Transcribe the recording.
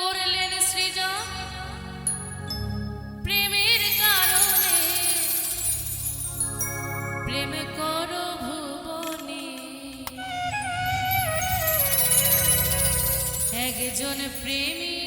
করলেন সৃজন প্রেমের কারণে। প্রেম করো ভুবনে। একজন প্রেমী